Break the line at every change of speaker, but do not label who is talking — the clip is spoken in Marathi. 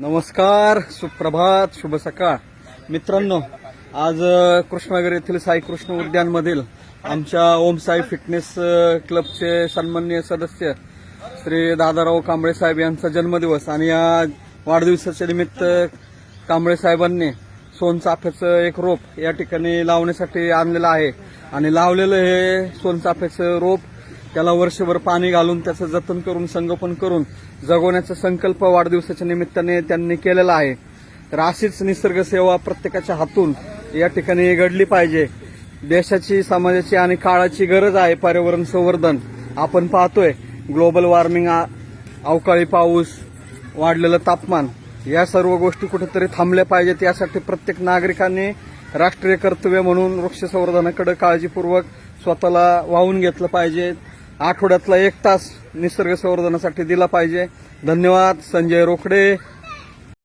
नमस्कार सुप्रभात शुभ सकाळ. मित्रांनो आज अ, येथील साई कृष्ण उद्यानमधील आमच्या ओम साई फिटनेस क्लबचे सन्मान्य सदस्य श्री दादाराव कांबळे साहेब यांचा जन्मदिवस आणि या वाढदिवसाच्या निमित्त कांबळे साहेबांनी सोनचाफ्याचं एक रोप या ठिकाणी लावण्यासाठी आणलेलं आहे. आणि लावलेलं हे सोनचाफ्याचं रोप त्याला वर्षभर पाणी घालून त्याचं जतन करून संगोपन करून जगवण्याचा संकल्प वाढदिवसाच्या निमित्ताने त्यांनी केलेला आहे. तर अशीच निसर्ग सेवा प्रत्येकाच्या हातून या ठिकाणी घडली पाहिजे. देशाची समाजाची आणि काळाची गरज आहे पर्यावरण संवर्धन. आपण पाहतोय ग्लोबल वॉर्मिंग अवकाळी पाऊस वाढलेलं तापमान या सर्व गोष्टी कुठेतरी थांबल्या पाहिजेत. यासाठी प्रत्येक नागरिकांनी राष्ट्रीय कर्तव्य म्हणून वृक्ष संवर्धनाकडे काळजीपूर्वक स्वतःला वाहून घेतलं पाहिजे. आठवड्यातला एक तास निसर्ग संवर्धनासाठी दिला पाहिजे. धन्यवाद संजय रोकडे.